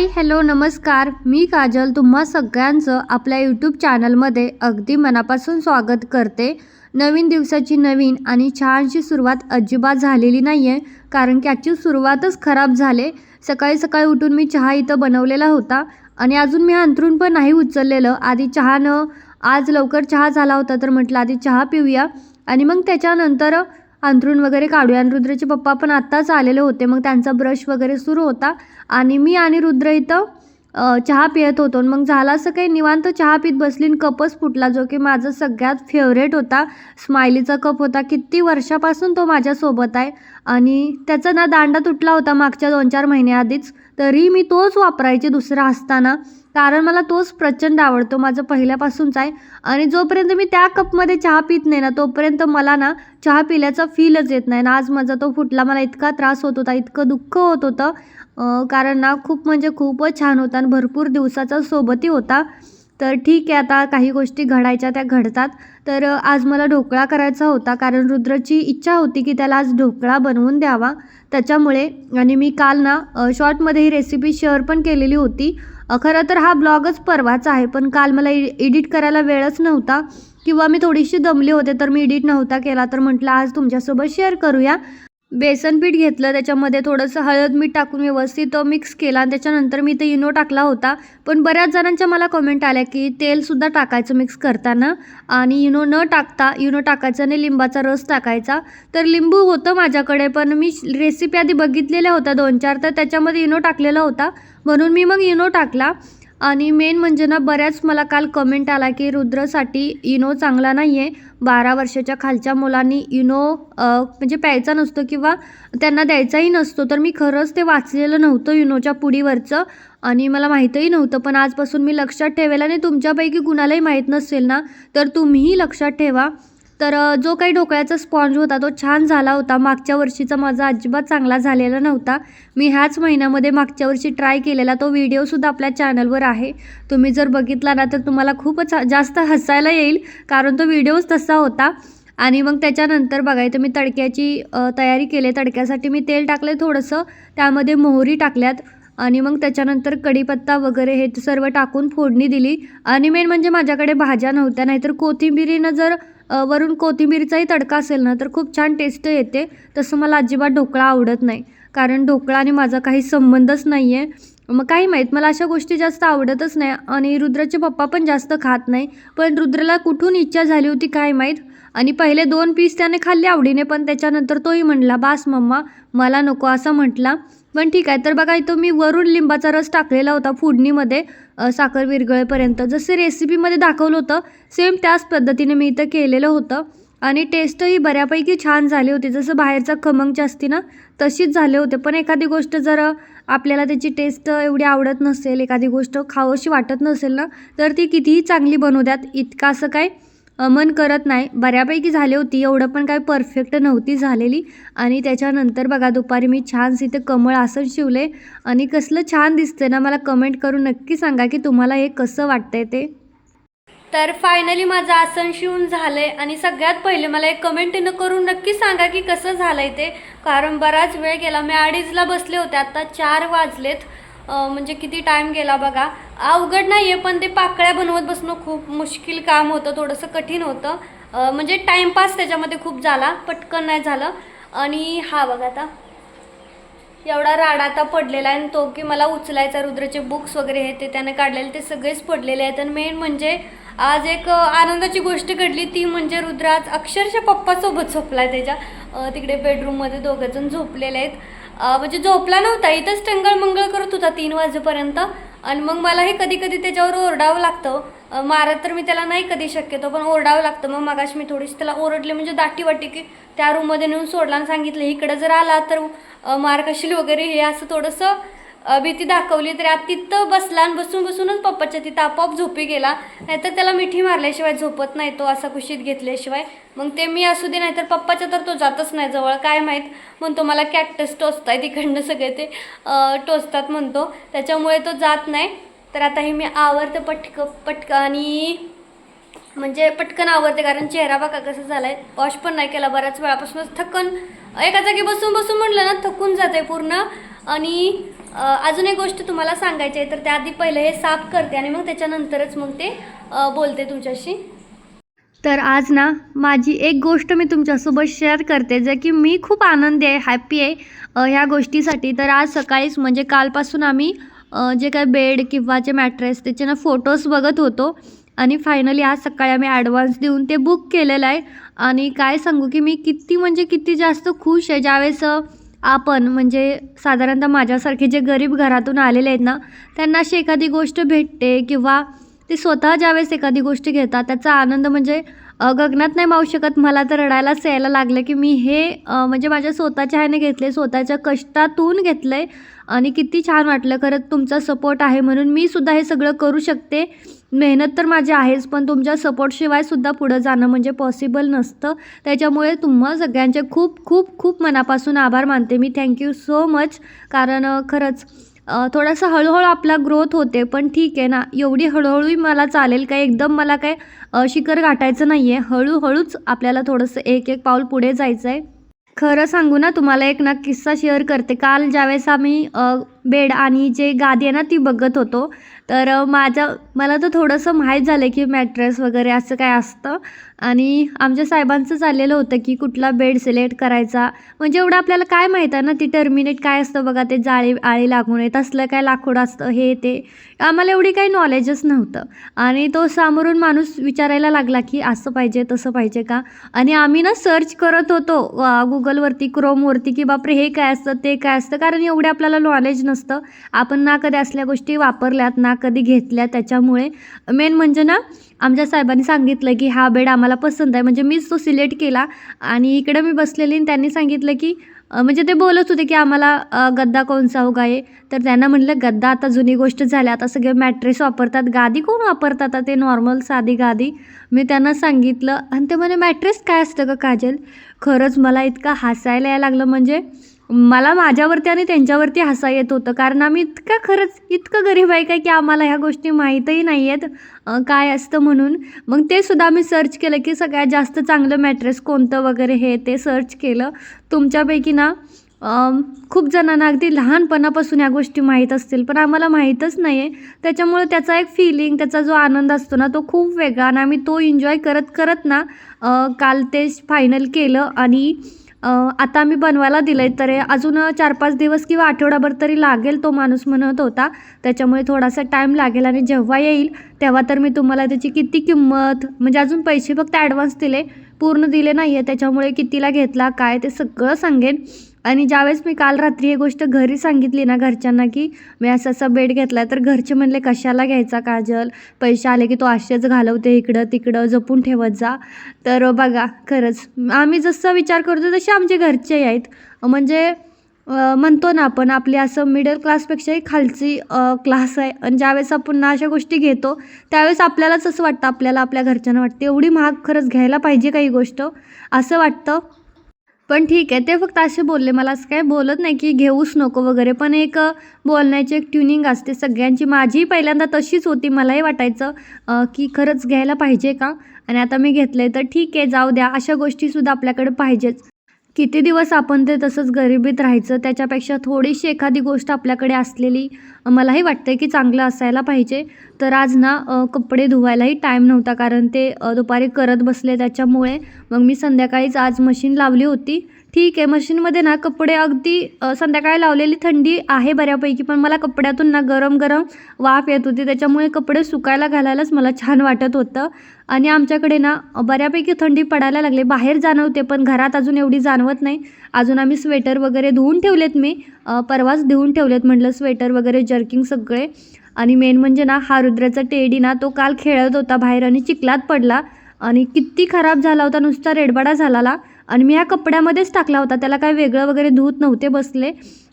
Hi hello नमस्कार. मी काजल. तुम्हा सगळ्यांचं आपल्या यूट्यूब चॅनलमध्ये अगदी मनापासून स्वागत करते. नवीन दिवसाची नवीन आणि छानशी सुरुवात अजिबात झालेली नाही आहे कारण की आजची सुरुवातच खराब झाले. सकाळी सकाळी उठून मी चहा इथं बनवलेला होता आणि अजून मी अंथरूण पण नाही उचललेलं. आधी चहानं आज लवकर चहा झाला होता तर म्हटलं आधी चहा पिऊया आणि मग त्याच्यानंतर अंथरूण वगैरे काढूया. आणि रुद्रचे पप्पा पण आत्ताच आलेले होते. मग त्यांचा ब्रश वगैरे सुरू होता. आणि मी आणि रुद्र इथं चहा पियत होतो. आणि मग झाला असं काही निवांत चहा पित बसली आणि कपच फुटला जो की माझा सगळ्यात फेवरेट होता. स्माइलीचा कप होता. किती वर्षापासून तो माझ्यासोबत आहे. आणि त्याचा ना दांडा तुटला होता मागच्या दोन चार महिन्याआधीच. तरी मी तोच वापरायचे दुसरा असताना. कारण मला तोच प्रचंड आवडतो माझं पहिल्यापासूनच आहे. आणि जोपर्यंत मी त्या कपमध्ये चहा पित नाही ना तोपर्यंत मला ना चहा पिल्याचा फीलच येत नाही. ना आज माझा तो फुटला मला इतका त्रास होत होता इतकं दुःख होत होतं. कारण ना खूप म्हणजे खूपच छान होता आणि भरपूर दिवसाचा सोबतही होता. तर ठीक आहे आता काही गोष्टी घडायच्या त्या घडतात. तर आज मला ढोकळा करायचा होता कारण रुद्रची इच्छा होती की त्याला आज ढोकळा बनवून द्यावा. त्याच्यामुळे आणि मी काल ना शॉर्टमध्ये ही रेसिपी शेअर पण केलेली होती. खरं तर हा ब्लॉगच परवाचा आहे पण काल मला एडिट करायला वेळच नव्हता. किंवा मी थोडीशी दमली होते तर मी एडिट नव्हता केला. तर म्हटलं आज तुमच्यासोबत शेअर करूया. बेसन पीठ घेतलं त्याच्यामध्ये थोडंसं हळद मीठ टाकून व्यवस्थित मिक्स केला आणि त्याच्यानंतर मी ते इनो टाकला होता. पण बऱ्याच जणांच्या मला कमेंट आल्या की तेलसुद्धा टाकायचं मिक्स करताना आणि इनो न टाकता इनो टाकायचं आणि लिंबाचा रस टाकायचा. तर लिंबू होतं माझ्याकडे पण मी रेसिपी आधी बघितलेल्या होत्या दोन चार तर त्याच्यामध्ये इनो टाकलेला होता. म्हणून मी मग इनो टाकला. आणि मेन म्हणजे ना बऱ्याच मला काल कमेंट आला की रुद्रसाठी इनो चांगला नाही आहे बारा वर्षाच्या खालच्या मुलांनी इनो म्हणजे प्यायचा नसतो किंवा त्यांना द्यायचाही नसतो. तर मी खरंच ते वाचलेलं नव्हतं युनोच्या पुडीवरचं आणि मला माहीतही नव्हतं. पण आजपासून मी लक्षात ठेवेल आणि तुमच्यापैकी कुणालाही माहीत नसेल ना तर तुम्हीही लक्षात ठेवा. तर जो काही ढोकळ्याचा स्पॉन्ज होता तो छान झाला होता. मागच्या वर्षीचा माझा अजिबात चांगला झालेला नव्हता. मी ह्याच महिन्यामध्ये मागच्या वर्षी ट्राय केलेला तो व्हिडिओसुद्धा आपल्या चॅनलवर आहे. तुम्ही जर बघितला ना तर तुम्हाला खूपच जास्त हसायला येईल कारण तो व्हिडिओच तसा होता. आणि मग त्याच्यानंतर बघायचं मी तडक्याची तयारी केली. तडक्यासाठी मी तेल टाकलं थोडंसं. त्यामध्ये मोहरी टाकल्यात. आणि मग त्याच्यानंतर कढीपत्ता वगैरे हे सर्व टाकून फोडणी दिली. आणि मेन म्हणजे माझ्याकडे भाज्या नव्हत्या नाहीतर कोथिंबिरीनं जर वरून कोथिंबीरचाही तडका असेल ना तर खूप छान टेस्ट येते. तसं मला अजिबात ढोकळा आवडत नाही. कारण ढोकळा आणि माझा काही संबंधच नाही आहे मग काही माहीत मला अशा गोष्टी जास्त आवडतच नाही. आणि रुद्राचे पप्पा पण जास्त खात नाही. पण रुद्रला कुठून इच्छा झाली होती काय माहीत? आणि पहिले दोन पीस त्याने खाल्ले आवडीने पण त्याच्यानंतर तोही म्हणला बास मम्मा मला नको असं म्हटला. पण ठीक आहे तर बघा इथं मी वरून लिंबाचा रस टाकलेला होता फोडणीमध्ये साखर विरघळेपर्यंत. जसं रेसिपीमध्ये दाखवलं होतं सेम त्याच पद्धतीने मी इथं केलेलं होतं. आणि टेस्टही बऱ्यापैकी छान झाली होती. जसं बाहेरचा खमंगची असती ना तशीच झाले होते. पण एखादी गोष्ट जर आपल्याला त्याची टेस्ट एवढी आवडत नसेल एखादी गोष्ट खावंशी वाटत नसेल ना तर ती कितीही चांगली बनवू द्यात. इतकं असं काय मन करत नाही. बऱ्यापैकी झाली होती. एवढं पण काय परफेक्ट नव्हती झालेली. आणि त्याच्यानंतर बघा दुपारी मी छान इथे कमळ आसन शिवले. आणि कसलं छान दिसतंय ना मला कमेंट करून नक्की सांगा की तुम्हाला हे कसं वाटतंय ते. तर फायनली माझं आसन शिवून झालंय. आणि सगळ्यात पहिले मला एक कमेंट न करून नक्की सांगा की कसं झालंय ते. कारण बराच वेळ गेला. मी अडीचला बसले होते. आता चार वाजलेत. म्हणजे किती टाईम गेला बघा. अवघड नाही आहे पण ते पाकळ्या बनवत बसणं खूप मुश्किल काम होतं थोडंसं कठीण होतं. म्हणजे टाईमपास त्याच्यामध्ये खूप झाला पटकन नाही झालं. आणि हा बघा आता. एवढा राडा आता पडलेला आहे आणि तो की मला उचलायचा रुद्रचे बुक्स वगैरे हे ते त्याने काढलेले ते सगळेच पडलेले आहेत. आणि मेन म्हणजे आज एक आनंदाची गोष्ट घडली ती म्हणजे रुद्र आज अक्षरशः पप्पासोबत झोपला आहे त्याच्या. तिकडे बेडरूममध्ये दोघंजण झोपलेले आहेत. म्हणजे झोपला नव्हता इथंच टंगळ मंगळ करत होता तीन वाजेपर्यंत. आणि मग मलाही कधी कधी त्याच्यावर ओरडावं लागतं. मारत तर मी त्याला नाही कधी शक्यतो पण ओरडावं लागतं. मग मगाशी मी थोडीशी त्याला ओरडले म्हणजे दाटी वाटी की त्या रूममध्ये नेऊन सोडला आणि सांगितलं इकडं जर आला तर मार कशील वगैरे हे असं थोडंसं भीती दाखवली तरी आता तिथं बसला आणि बसून बसूनच पप्पाच्या तिथं आपोआप झोपी गेला. नाहीतर त्याला मिठी मारल्याशिवाय झोपत नाही तो असा कुशीत घेतल्याशिवाय. मग ते मी असू दे नाहीतर पप्पाच्या तर तो जातच नाही जवळ. काय माहीत? म्हणतो मला कॅक्टस टोचताय तिकडनं सगळे ते टोचतात म्हणतो. त्याच्यामुळे तो जात नाही. तर आता हे मी आवरते पटक पटकं आणि म्हणजे पटकन आवडते कारण चेहरा बघा कसा आहे वॉश पण नाही केला बऱ्याच वेळापासूनच. थकन एका जागी बसून बसून म्हणलं ना थकून जाते पूर्ण. आणि अजून एक गोष्ट तुम्हाला सांगायची आहे तर त्याआधी पहिले हे साफ करते आणि मग त्याच्यानंतरच मग ते बोलते तुमच्याशी. तर आज ना माझी एक गोष्ट मी तुमच्यासोबत शेअर करते जे की मी खूप आनंदी आहे हॅप्पी आहे ह्या गोष्टीसाठी. तर आज सकाळीच म्हणजे कालपासून आम्ही जे काय बेड किंवा जे मॅट्रेस त्याचे ना फोटोज बघत होतो. आणि फायनली आज सकाळी आम्ही ॲडव्हान्स देऊन ते बुक केलेलं आहे. आणि काय सांगू की मी किती म्हणजे किती जास्त खुश आहे. ज्यावेळेस आपण म्हणजे साधारणतः माझ्यासारखे जे गरीब घरातून आलेले आहेत ना त्यांना अशी एखादी गोष्ट भेटते किंवा ते स्वतः ज्यावेळेस एखादी गोष्ट घेतात त्याचा आनंद म्हणजे गगनात नाही मावू शकत. मला तर रडायलाच यायला लागलं की मी हे म्हणजे माझ्या स्वतःच्या ह्याने घेतले स्वतःच्या कष्टातून घेतलं आहे आणि किती छान वाटलं. खरंच तुमचा सपोर्ट आहे म्हणून मी सुद्धा हे सगळं करू शकते. मेहनत तर माझी आहेच पण तुमच्या सपोर्टशिवाय सुद्धा पुढं जाणं म्हणजे पॉसिबल नसतं. त्याच्यामुळे तुम्हा सगळ्यांचे खूप खूप खूप मनापासून आभार मानते मी. थँक्यू सो मच कारण खरंच थोडासा हळूहळू आपला ग्रोथ होते पण ठीक आहे ना. एवढी हळूहळूही मला चालेल काय एकदम मला काय शिखर गाठायचं नाही आहे हळूहळूच आपल्याला थोडंसं एक एक पाऊल पुढे जायचं आहे खरं सांगू ना तुम्हाला एक ना किस्सा शेअर करते. काल ज्यावेळेस आम्ही बेड आणि जे गादी आहे ना ती बघत होतो. तर माझ्या मला तर थोडंसं माहीत झालं की मॅट्रेस वगैरे असं काय असतं. आणि आमच्या साहेबांचं चाललेलं होतं की कुठला बेड सिलेक्ट करायचा. म्हणजे एवढं आपल्याला काय माहीत आहे ना ती टर्मिनेट काय असतं बघा ते जाळी आळी लागून येत तसलं काय लाकूड असतं हे ते. आम्हाला एवढी काही नॉलेजच नव्हतं. आणि तो सामोरून माणूस विचारायला लागला की असं पाहिजे तसं पाहिजे का? आणि आम्ही ना सर्च करत होतो गुगलवरती क्रोमवरती की बापरे हे काय असतं ते काय असतं? कारण एवढे आपल्याला नॉलेज नसतं. आपण ना कधी असल्या गोष्टी वापरल्यात ना कधी घेतल्या त्याच्यामुळे मेन म्हणजे ना आमच्या साहेबांनी सांगितलं की हा बेड आम्हाला पसंत आहे. म्हणजे मीच तो सिलेक्ट केला आणि इकडे मी बसलेली आणि त्यांनी सांगितलं की म्हणजे ते बोलत होते की आम्हाला गद्दा कोणसा उगा आहे तर त्यांना म्हटलं गद्दा आता जुनी गोष्ट झाल्या आता सगळे मॅट्रेस वापरतात. गादी कोण वापरतात आता? ते नॉर्मल साधी गादी. मी त्यांना सांगितलं. आणि ते म्हणे मॅट्रेस काय असतं का काजल? खरंच मला इतका हसायला यायला लागलं. म्हणजे मला माझ्यावरती आणि त्यांच्यावरती हसा येत होतं. कारण आम्ही इतका खरंच इतकं गरीब आहे काय की आम्हाला ह्या गोष्टी माहीतही नाही आहेत काय असतं म्हणून. मग ते सुद्धा आम्ही सर्च केलं की सगळ्यात जास्त चांगलं मॅट्रेस कोणतं वगैरे हे ते सर्च केलं. तुमच्यापैकी ना खूप जणांना अगदी लहानपणापासून या गोष्टी माहीत असतील. पण आम्हाला माहीतच नाही आहे त्याच्यामुळे त्याचा एक फिलिंग त्याचा जो आनंद असतो ना तो खूप वेगळा. आणि आम्ही तो एन्जॉय करत करत ना काल ते फायनल केलं. आणि आता आम्ही बनवायला दिलं आहे तर अजून चार पाच दिवस किंवा आठवडाभर तरी लागेल तो माणूस म्हणत होता. त्याच्यामुळे थोडासा टाईम लागेल आणि जेव्हा येईल तेव्हा तर मी तुम्हाला त्याची किती किंमत म्हणजे अजून पैसे फक्त ॲडव्हान्स दिले. पूर्ण दिले नाही आहे त्याच्यामुळे कितीला घेतला काय ते सगळं सांगेन. आणि ज्यावेळेस मी काल रात्री ही गोष्ट घरी सांगितली ना घरच्यांना की मी असं असा बेड घेतला तर घरचे म्हणले कशाला घ्यायचा काजल? पैसे आले की तो असेच घालवते इकडं तिकडं जपून ठेवत जा. तर बघा खरंच आम्ही जसं विचार करतो तसे आमचे घरचे आहेत. म्हणजे म्हणतो ना आपण आपली असं मिडल क्लासपेक्षाही खालची क्लास आहे. आणि ज्यावेळेस आपण अशा गोष्टी घेतो त्यावेळेस आपल्यालाच असं वाटतं आपल्याला आपल्या घरच्यांना वाटते. एवढी महाग खरंच घ्यायला पाहिजे काही गोष्ट असं वाटतं. पण ठीक आहे ते फक्त असे बोलले मला असं काय बोलत नाही की घेऊच नको वगैरे. पण एक बोलण्याची एक ट्युनिंग असते सगळ्यांची. माझी पहिल्यांदा तशीच होती मलाही वाटायचं की खरंच घ्यायला पाहिजे का? आणि आता मी घेतलं आहे तर ठीक आहे जाऊ द्या. अशा गोष्टीसुद्धा आपल्याकडे पाहिजेच. किती दिवस आपण ते तसंच गरिबीत राहायचं? त्याच्यापेक्षा थोडीशी एखादी गोष्ट आपल्याकडे असलेली मलाही वाटतं की चांगलं असायला पाहिजे. तर आज ना कपडे धुवायलाही टाईम नव्हता. कारण ते दुपारी करत बसले त्याच्यामुळे. मग मी संध्याकाळीच आज मशीन लावली होती. ठीक आहे मशीनमध्ये ना कपडे अगदी संध्याकाळी लावलेली थंडी आहे बऱ्यापैकी पण मला कपड्यातून ना गरम गरम वाफ येत होती त्याच्यामुळे कपडे सुकायला घालायलाच मला छान वाटत होतं. आणि आमच्याकडे ना बऱ्यापैकी थंडी पडायला लागली. बाहेर जाणवते पण घरात अजून एवढी जाणवत नाही. अजून आम्ही स्वेटर वगैरे धुवून ठेवलेत मी. परवाच धुवून ठेवलेत म्हटलं स्वेटर वगैरे जर्किंग सगळे. आणि मेन म्हणजे ना हा रुद्राचा टेडी ना तो काल खेळत होता बाहेर आणि चिखलात पडला. आणि किती खराब झाला होता नुसता रेडबाडा झाला आणि मी ह्या कपड्यामध्येच टाकला होता. त्याला काय वेगळं वगैरे धूत नव्हते बसले.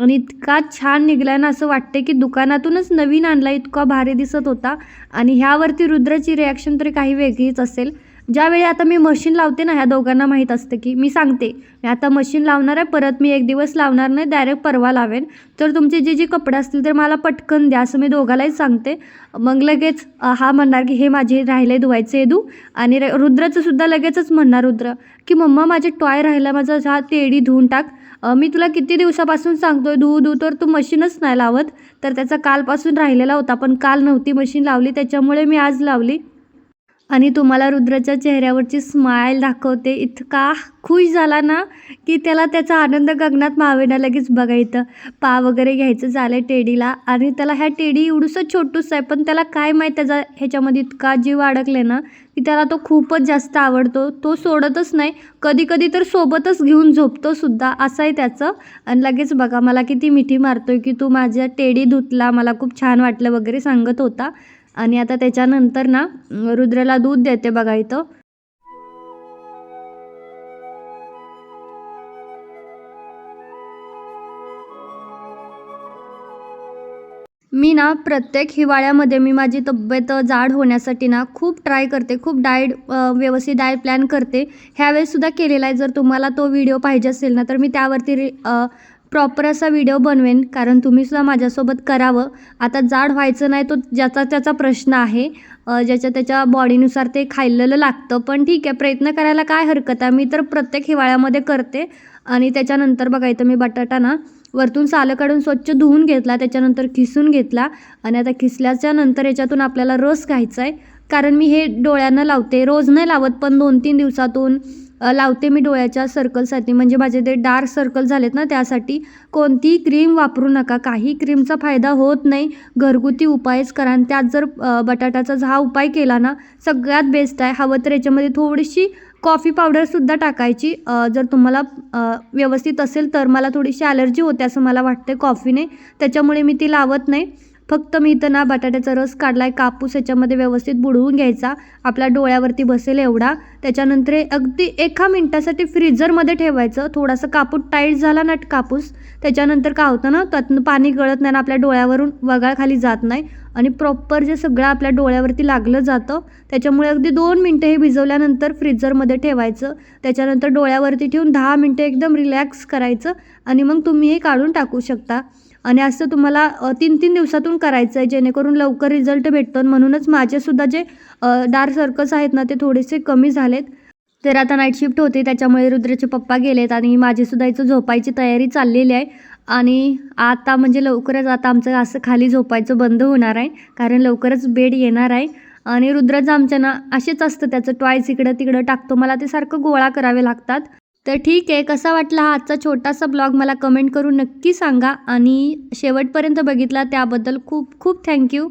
आणि इतका छान निघला ना असं वाटते की दुकानातूनच नवीन आणला इतका भारी दिसत होता. आणि ह्यावरती रुद्राची रिॲक्शन तरी काही वेगळीच असेल. ज्यावेळी आता मी मशीन लावते ना ह्या दोघांना माहीत असतं की मी सांगते मी आता मशीन लावणार आहे परत मी एक दिवस लावणार नाही डायरेक्ट परवा लावेन. तर तुमचे जे जे कपडे असतील तर मला पटकन द्या असं मी दोघालाही सांगते. मग लगेच हा म्हणणार की हे माझे राहिले धुवायचे हे धू. आणि रुद्राचंसुद्धा रुद्राचं सुद्धा लगेचच म्हणणार रुद्र की मम्मा माझे टॉय राहिला माझा हा तेडी धुवून टाक. मी तुला किती दिवसापासून सांगतोय धू धू तर तू मशीनच नाही लावत. तर त्याचा कालपासून राहिलेला होता पण काल नव्हती मशीन लावली त्याच्यामुळे मी आज लावली. आणि तुम्हाला रुद्राच्या चेहऱ्यावरची स्माईल दाखवते. इतका खुश झाला ना की त्याला त्याचा आनंद गगनात मावेना लगेच बघायचं पा वगैरे घ्यायचं झालं टेडीला. आणि त्याला ह्या टेडी एवढंसं छोटूस आहे पण त्याला काय माहीत त्याचा ह्याच्यामध्ये इतका जीव अडकले ना की त्याला तो खूपच जास्त आवडतो. तो सोडतच नाही. कधी कधी तर सोबतच घेऊन झोपतो सुद्धा. असं आहे त्याचं. आणि लगेच बघा मला किती मिठी मारतोय की तू माझ्या टेडी धुतला. मला खूप छान वाटलं वगैरे सांगत होता. आणि आता त्याच्यानंतर ना रुद्रला दूध देते बघा इथं. मी ना प्रत्येक हिवाळ्यामध्ये मी माझी तब्येत जाड होण्यासाठी ना खूप ट्राय करते खूप डाएट व्यवस्थित डाएट प्लॅन करते. ह्यावेळेससुद्धा केलेला आहे. जर तुम्हाला तो व्हिडिओ पाहिजे असेल ना तर मी त्यावरती प्रॉपर असा व्हिडिओ बनवेन. कारण तुम्हीसुद्धा माझ्यासोबत करावं. आता जाड व्हायचं नाही तो ज्याचा त्याचा प्रश्न आहे. ज्याच्या त्याच्या बॉडीनुसार ते खाल्लेलं लागतं. पण ठीक आहे प्रयत्न करायला काय हरकत आहे? मी तर प्रत्येक हिवाळ्यामध्ये करते. आणि त्याच्यानंतर बघा इथं मी बटाटा ना वरतून सालं काढून स्वच्छ धुवून घेतला. त्याच्यानंतर खिसून घेतला. आणि आता खिसल्याच्या नंतर याच्यातून आपल्याला रस घ्यायचा आहे कारण मी हे डोळ्यांना लावते. रोज नाही लावत पण दोन तीन दिवसातून लावते मी डोळ्याच्या सर्कलसाठी म्हणजे माझे ते डार्क सर्कल झालेत ना त्यासाठी कोणतीही क्रीम वापरू नका. काही क्रीमचा फायदा होत नाही. घरगुती उपायच करा. आणि त्यात जर बटाट्याचा हा उपाय केला ना सगळ्यात बेस्ट आहे. हवं तर याच्यामध्ये थोडीशी कॉफी पावडरसुद्धा टाकायची. जर तुम्हाला व्यवस्थित असेल तर. मला थोडीशी ॲलर्जी होते असं मला वाटते कॉफीने त्याच्यामुळे मी ती लावत नाही. फक्त मी इथं ना बटाट्याचा रस काढला आहे कापूस याच्यामध्ये व्यवस्थित बुडवून घ्यायचा. आपल्या डोळ्यावरती बसेल एवढा. त्याच्यानंतर अगदी एका मिनटासाठी फ्रीजरमध्ये ठेवायचं. थोडासा कापूस टाईट झाला ना कापूस त्याच्यानंतर काय होतं ना त्यातनं पाणी गळत नाही ना आपल्या डोळ्यावरून वगाळ खाली जात नाही. आणि प्रॉपर जे सगळं आपल्या डोळ्यावरती लागलं जातं त्याच्यामुळे अगदी दोन मिनटं हे भिजवल्यानंतर फ्रीजरमध्ये ठेवायचं. त्याच्यानंतर डोळ्यावरती ठेवून दहा मिनटं एकदम रिलॅक्स करायचं. आणि मग तुम्ही हे काढून टाकू शकता. आणि असं तुम्हाला तीन तीन दिवसातून करायचं आहे जेणेकरून लवकर रिझल्ट भेटतो म्हणूनच माझेसुद्धा जे डार्क सर्कल्स आहेत ना ते थोडेसे कमी झालेत. तर आता नाईट शिफ्ट होते त्याच्यामुळे रुद्रचे पप्पा गेलेत आणि माझीसुद्धा इथं झोपायची तयारी चाललेली आहे. आणि आता म्हणजे लवकरच आता आमचं असं खाली झोपायचं बंद होणार आहे कारण लवकरच बेड येणार आहे. आणि रुद्राचं आमच्या ना असेच असतं त्याचं टॉयस इकडं तिकडं टाकतो. मला ते सारखं गोळा करावे लागतात. तर ठीक आहे कसा वाटला हा आजचा छोटासा ब्लॉग मला कमेंट करून नक्की सांगा. आणि शेवटपर्यंत बघितला त्याबद्दल खूप खूप थँक्यू.